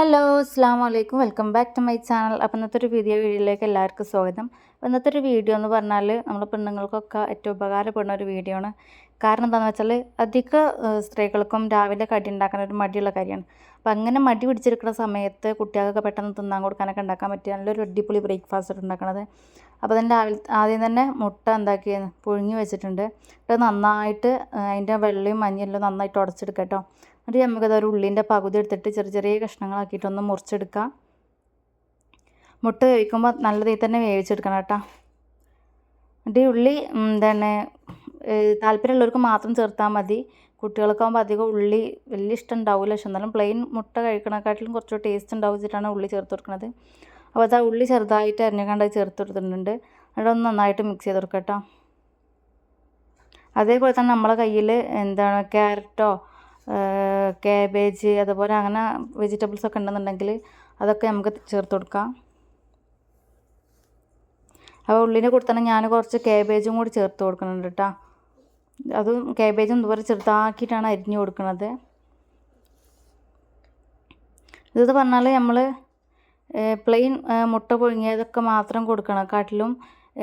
Hello അസ്സാം വലൈക്കും welcome back to my channel അപ്പം ഇന്നത്തെ ഒരു പുതിയ വീഡിയോയിലേക്ക് എല്ലാവർക്കും സ്വാഗതം. ഇന്നത്തെ ഒരു വീഡിയോ എന്ന് പറഞ്ഞാൽ നമ്മൾ പെണ്ണുങ്ങൾക്കൊക്കെ ഏറ്റവും ഉപകാരപ്പെടുന്ന ഒരു വീഡിയോ ആണ്. കാരണം എന്താണെന്ന് വെച്ചാൽ അധിക സ്ത്രീകൾക്കും രാവിലെ കടി ഉണ്ടാക്കാൻ ഒരു മടിയുള്ള കാര്യമാണ്. അപ്പോൾ അങ്ങനെ മടി പിടിച്ചിരിക്കുന്ന സമയത്ത് കുട്ടികൾക്കൊക്കെ പെട്ടെന്ന് തിന്നാൻ കൊടുക്കാനൊക്കെ ഉണ്ടാക്കാൻ പറ്റിയ നല്ലൊരു അടിപൊളി ബ്രേക്ക്ഫാസ്റ്റ് ഉണ്ടാക്കണത്. അപ്പോൾ അതിന്റെ രാവിലെ ആദ്യം തന്നെ മുട്ട എന്താക്കി പുഴുങ്ങി വെച്ചിട്ടുണ്ട്. അത് നന്നായിട്ട് അതിന്റെ വെള്ളയും മഞ്ഞെല്ലാം നന്നായിട്ട് ഉടച്ചെടുക്കാം കേട്ടോ എന്നിട്ട് നമുക്കത് ഒരു ഉള്ളിന്റെ പകുതി എടുത്തിട്ട് ചെറിയ ചെറിയ കഷ്ണങ്ങളാക്കിയിട്ടൊന്ന് മുറിച്ചെടുക്കാം. മുട്ട വേവിക്കുമ്പോൾ നല്ല രീതിയിൽ തന്നെ വേവിച്ചെടുക്കണം കേട്ടോ. എന്നിട്ട് ഉള്ളി എന്താണ് താല്പര്യമുള്ളവർക്ക് മാത്രം ചേർത്താൽ മതി. കുട്ടികൾക്കാകുമ്പോൾ അധികം ഉള്ളി വലിയ ഇഷ്ടം ഉണ്ടാവില്ല പക്ഷെ എന്നാലും പ്ലെയിൻ മുട്ട കഴിക്കണേക്കാട്ടിലും കുറച്ച് ടേസ്റ്റ് ഉണ്ടാവും വെച്ചിട്ടാണ് ഉള്ളി ചേർത്ത് കൊടുക്കുന്നത് അപ്പോൾ അത് ആ ഉള്ളി ചെറുതായിട്ട് അരിഞ്ഞുകൊണ്ട് ചേർത്ത് കൊടുത്തിട്ടുണ്ട്. എന്നിട്ട് ഒന്ന് നന്നായിട്ട് മിക്സ് ചെയ്ത് കൊടുക്കാം കേട്ടോ. അതേപോലെ തന്നെ നമ്മളെ കയ്യിൽ എന്താണ് ക്യാരറ്റോ കാബേജ് അതുപോലെ അങ്ങനെ വെജിറ്റബിൾസ് ഒക്കെ ഉണ്ടെന്നുണ്ടെങ്കിൽ അതൊക്കെ നമുക്ക് ചേർത്ത് കൊടുക്കാം. അപ്പോൾ ഉള്ളിന്റെ കൂടെ തന്നെ ഞാൻ കുറച്ച് കാബേജും കൂടി ചേർത്ത് കൊടുക്കുന്നുണ്ട് കേട്ടോ. അതും കാബേജും ഇതുപോലെ ചെറുതാക്കിയിട്ടാണ് അരിഞ്ഞു കൊടുക്കുന്നത്. ഇത് പറഞ്ഞാൽ നമ്മൾ പ്ലെയിൻ മുട്ട പുഴുങ്ങിയതൊക്കെ മാത്രം കൊടുക്കണം കാട്ടിലും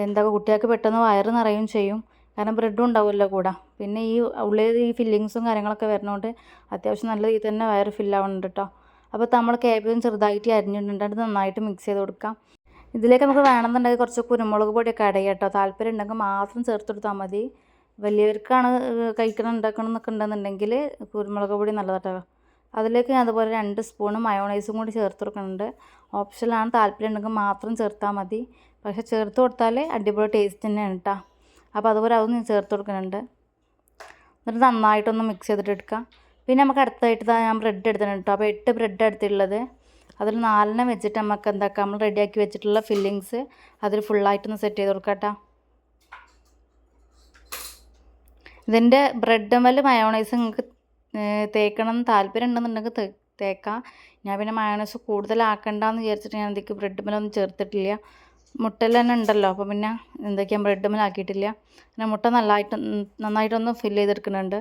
എന്താ കുട്ടികൾക്ക് പെട്ടെന്ന് വയറ് നിറയും ചെയ്യും. കാരണം ബ്രെഡും ഉണ്ടാവുമല്ലോ കൂടെ. പിന്നെ ഈ ഉള്ളിൽ ഈ ഫില്ലിങ്സും കാര്യങ്ങളൊക്കെ വരുന്നതുകൊണ്ട് അത്യാവശ്യം നല്ല രീതിയിൽ തന്നെ വയറ് ഫില്ലാവുന്നുണ്ട് കേട്ടോ. അപ്പോൾ നമ്മൾ കേബേജും ചെറുതായിട്ട് അരിഞ്ഞിട്ടുണ്ട്. നന്നായിട്ട് മിക്സ് ചെയ്ത് കൊടുക്കാം. ഇതിലേക്ക് നമുക്ക് വേണമെന്നുണ്ടെങ്കിൽ കുറച്ച് കുരുമുളക് പൊടിയൊക്കെ ചെയ്യാം കേട്ടോ. താല്പര്യം ഉണ്ടെങ്കിൽ മാത്രം ചേർത്ത് കൊടുത്താൽ മതി. വലിയവർക്കാണ് കഴിക്കണം ഉണ്ടാക്കണം എന്നൊക്കെ ഉണ്ടെന്നുണ്ടെങ്കിൽ കുരുമുളക് പൊടി നല്ലതാട്ടോ അതിലേക്ക് ഞാൻ അതുപോലെ രണ്ട് സ്പൂണ് മയോണൈസും കൂടി ചേർത്ത് കൊടുക്കുന്നുണ്ട്. ഓപ്ഷനിലാണ് താല്പര്യം ഉണ്ടെങ്കിൽ മാത്രം ചേർത്താൽ മതി. പക്ഷേ ചേർത്ത് കൊടുത്താൽ അടിപൊളി ടേസ്റ്റ് തന്നെയാണ് കേട്ടോ. അപ്പോൾ അതുപോലെ അതും ഞാൻ ചേർത്ത് കൊടുക്കുന്നുണ്ട്. എന്നിട്ട് നന്നായിട്ടൊന്ന് മിക്സ് ചെയ്തിട്ട് എടുക്കാം. പിന്നെ നമുക്ക് അടുത്തായിട്ട് ഞാൻ ബ്രെഡ് എടുത്തിട്ടുണ്ട് കേട്ടോ. അപ്പോൾ എട്ട് ബ്രെഡ് എടുത്തുള്ളത് അതിൽ നാലെണ്ണം വെച്ചിട്ട് നമുക്ക് എന്താക്കാം? നമ്മൾ റെഡിയാക്കി വെച്ചിട്ടുള്ള ഫില്ലിങ്സ് അതിൽ ഫുള്ളായിട്ടൊന്ന് സെറ്റ് ചെയ്ത് കൊടുക്കാം ഇതിന്റെ ബ്രെഡ് വല്ല മയോണൈസ് നിങ്ങൾക്ക് തേക്കണം എന്ന് താല്പര്യം ഉണ്ടെന്നുണ്ടെങ്കിൽ തേക്കാം. ഞാൻ പിന്നെ മയോണൈസ് കൂടുതലാക്കണ്ടെന്ന് വിചാരിച്ചിട്ട് ഞാൻ എന്തൊക്കെ ബ്രെഡ് മലൊന്നും ചേർത്തിട്ടില്ല. മുട്ടയിൽ തന്നെ ഉണ്ടല്ലോ അപ്പോൾ പിന്നെ എന്തൊക്കെയാണ് ബ്രെഡ് മലാക്കിയിട്ടില്ല പിന്നെ മുട്ട നല്ലതായിട്ട് നന്നായിട്ടൊന്ന് ഫില്ല് ചെയ്തെടുക്കുന്നുണ്ട്.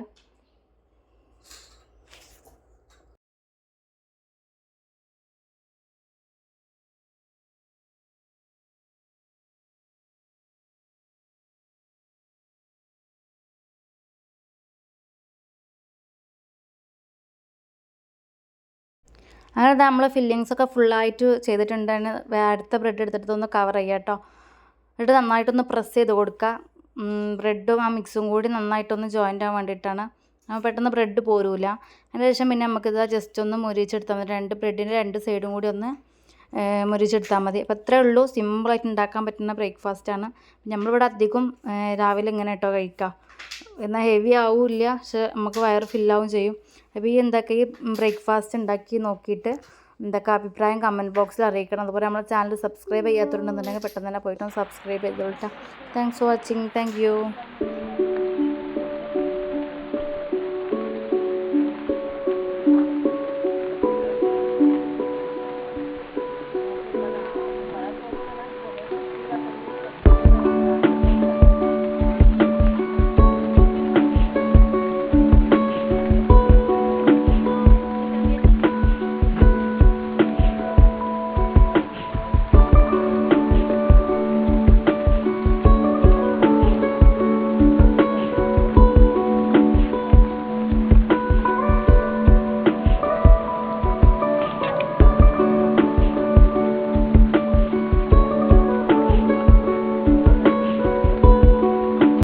അങ്ങനെ നമ്മൾ ഫില്ലിങ്സ് ഒക്കെ ഫുള്ളായിട്ട് ചെയ്തിട്ടുണ്ടെന്ന് അടുത്ത ബ്രെഡ് എടുത്തിട്ട് ഒന്ന് കവർ ചെയ്യുക കേട്ടോ. എന്നിട്ട് നന്നായിട്ടൊന്ന് പ്രസ് ചെയ്ത് കൊടുക്കുക. ബ്രെഡും ആ മിക്സും കൂടി നന്നായിട്ടൊന്ന് ജോയിന്റ് ആവാൻ വേണ്ടിയിട്ടാണ്. അപ്പോൾ പെട്ടെന്ന് ബ്രെഡ് പോരൂല. അതിന് ശേഷം പിന്നെ നമുക്കിത് ജസ്റ്റ് ഒന്ന് മുരിച്ചെടുത്താൽ മതി. രണ്ട് ബ്രെഡിന്റെ രണ്ട് സൈഡും കൂടി ഒന്ന് മുരിച്ചെടുത്താൽ മതി. അപ്പോൾ അത്രേ ഉള്ളൂ. സിമ്പിളായിട്ട് ഉണ്ടാക്കാൻ പറ്റുന്ന ബ്രേക്ക്ഫാസ്റ്റാണ് നമ്മളിവിടെ അധികം രാവിലെ ഇങ്ങനെ കേട്ടോ കഴിക്കുക. എന്നാൽ ഹെവി ആവില്ല. പക്ഷെ നമുക്ക് വയറ് ഫില്ലാവും ചെയ്യും. അപ്പോൾ ഈ എന്തൊക്കെ ഈ ബ്രേക്ക്ഫാസ്റ്റ് ഉണ്ടാക്കി നോക്കിയിട്ട് എന്തൊക്കെ അഭിപ്രായം കമന്റ് ബോക്സിൽ അറിയിക്കണം. അതുപോലെ നമ്മുടെ ചാനൽ സബ്സ്ക്രൈബ് ചെയ്യാത്തതുണ്ടെന്നുണ്ടെങ്കിൽ പെട്ടെന്ന് തന്നെ പോയിട്ട് സബ്സ്ക്രൈബ് ചെയ്തോളൂ thanks for watching thank you